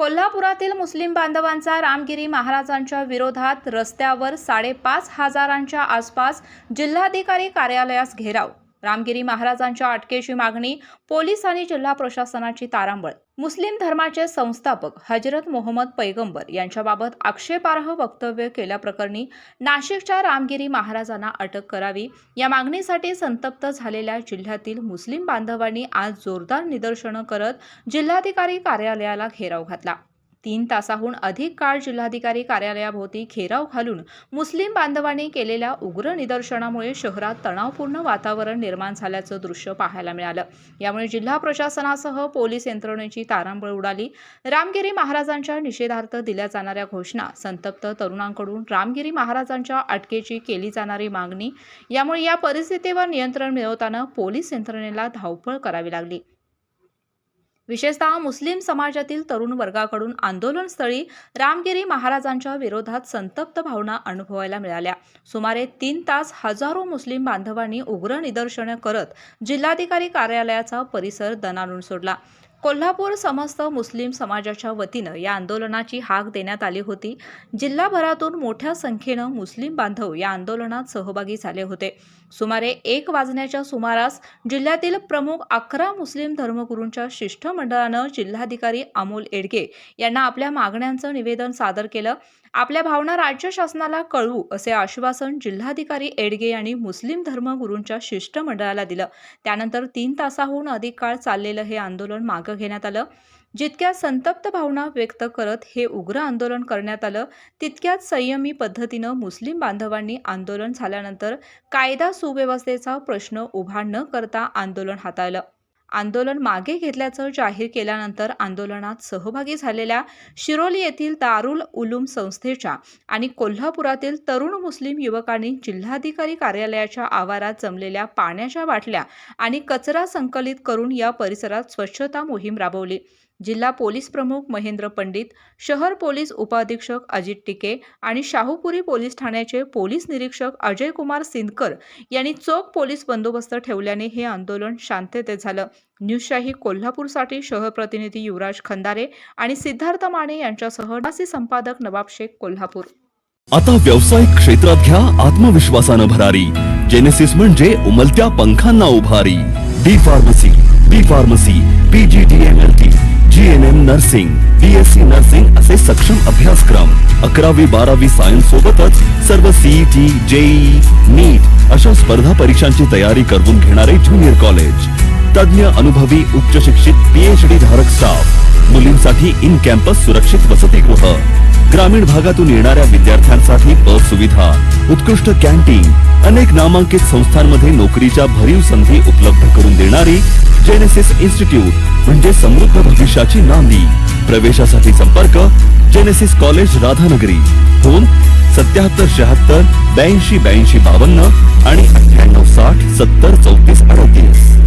कोल्हापुरातील मुस्लिम बांधवांचा रामगिरी महाराजांच्या विरोधात रस्त्यावर साडेपाच हजारांच्या आसपास जिल्हाधिकारी कार्यालयास घेराव. रामगिरी महाराजांच्या अटकेची मागणी पोलीस आणि जिल्हा प्रशासनाची तारांबळ. मुस्लिम धर्माचे संस्थापक हजरत मोहम्मद पैगंबर यांच्याबाबत आक्षेपार्ह वक्तव्य केल्याप्रकरणी नाशिकच्या रामगिरी महाराजांना अटक करावी या मागणीसाठी संतप्त झालेल्या जिल्ह्यातील मुस्लिम बांधवांनी आज जोरदार निदर्शनं करत जिल्हाधिकारी कार्यालयाला घेराव घातला. तीन तासाहून अधिक काळ जिल्हाधिकारी कार्यालयाभोवती घेराव घालून मुस्लिम बांधवांनी केलेल्या उग्र निदर्शनामुळे शहरात तणावपूर्ण वातावरण निर्माण झाल्याचं दृश्य पाहायला मिळालं. यामुळे जिल्हा प्रशासनासह पोलीस यंत्रणेची तारांबळ उडाली. रामगिरी महाराजांच्या निषेधार्थ दिल्या जाणाऱ्या घोषणा संतप्त तरुणांकडून रामगिरी महाराजांच्या अटकेची केली जाणारी मागणी यामुळे या परिस्थितीवर नियंत्रण मिळवताना पोलीस यंत्रणेला धावपळ करावी लागली. विशेषतः मुस्लिम समाजातील तरुण वर्गाकडून आंदोलनस्थळी रामगिरी महाराजांच्या विरोधात संतप्त भावना अनुभवायला मिळाल्या. सुमारे तीन तास हजारो मुस्लिम बांधवांनी उग्र निदर्शनं करत जिल्हाधिकारी कार्यालयाचा परिसर दणाणून सोडला. कोल्हापूर समस्त मुस्लिम समाजाच्या वतीनं या आंदोलनाची हाक देण्यात आली होती. जिल्हाभरातून मोठ्या संख्येनं मुस्लिम बांधव या आंदोलनात सहभागी झाले होते. सुमारे एक वाजण्याच्या सुमारास जिल्ह्यातील प्रमुख अकरा मुस्लिम धर्मगुरूंच्या शिष्टमंडळानं जिल्हाधिकारी अमोल एडगे यांना आपल्या मागण्यांचं निवेदन सादर केलं. आपल्या भावना राज्य शासनाला कळवू असे आश्वासन जिल्हाधिकारी एडगे यांनी मुस्लिम धर्मगुरूंच्या शिष्टमंडळाला दिलं. त्यानंतर तीन तासाहून अधिक काळ चाललेलं हे आंदोलन मागं घेण्यात आलं. जितक्या संतप्त भावना व्यक्त करत हे उग्र आंदोलन करण्यात आलं तितक्याच संयमी पद्धतीनं मुस्लिम बांधवांनी आंदोलन झाल्यानंतर कायदा सुव्यवस्थेचा प्रश्न उभा न करता आंदोलन हाताळलं. आंदोलन मागे घेतल्याचं जाहीर केल्यानंतर आंदोलनात सहभागी झालेल्या शिरोली येथील दारुल उलूम संस्थेच्या आणि कोल्हापुरातील तरुण मुस्लिम युवकांनी जिल्हाधिकारी कार्यालयाच्या आवारात जमलेल्या पाण्याच्या बाटल्या आणि कचरा संकलित करून या परिसरात स्वच्छता मोहीम राबवली. जिल्हा पोलीस प्रमुख महेंद्र पंडित शहर पोलीस उपाधीक्षक अजित टिके आणि शाहूपुरी पोलीस ठाण्याचे पोलीस निरीक्षक अजय कुमार सिंदकर यांनी चोख पोलीस बंदोबस्त ठेवल्याने हे आंदोलन शांततेत झालं. न्यूजशाही कोल्हापूरसाठी शहर प्रतिनिधी युवराज खंदारे आणि सिद्धार्थ माने यांच्यासह निवासी संपादक नवाब शेख कोल्हापूर. आता व्यावसायिक क्षेत्रात घ्या आत्मविश्वासानं भरारी. जेनेसिस म्हणजे उमलत्या पंखांना उभारी. D pharmacy B pharmacy PG GNM nursing BSc nursing असे सक्षम अभ्यासक्रम. अकरावी बारावी सायन्स सोबतच सर्व सीईटी जेई नीट अशा स्पर्धा परीक्षांची तयारी करून घेणारे ज्युनियर कॉलेज तज्ञ अनुभवी उच्च शिक्षित पीएचडी धारक स्टाफ मुलींसाठी इन कॅम्पस सुरक्षित वसतिगृह. ग्रामीण भागातून येणाऱ्या विद्यार्थ्यांसाठी बस सुविधा उत्कृष्ट कॅन्टीन अनेक नामांकित संस्थांमध्ये नोकरीच्या भरीव संधी उपलब्ध करून देणारी जेनेसिस इन्स्टिट्यूट म्हणजे समृद्ध भविष्याची नांदी. प्रवेशासाठी संपर्क जेनेसिस कॉलेज राधानगरी. फोन सत्याहत्तर शहात्तर ब्याऐंशी ब्याऐंशी बावन्न आणि अठ्ठ्याण्णव साठ सत्तर चौतीस अडतीस.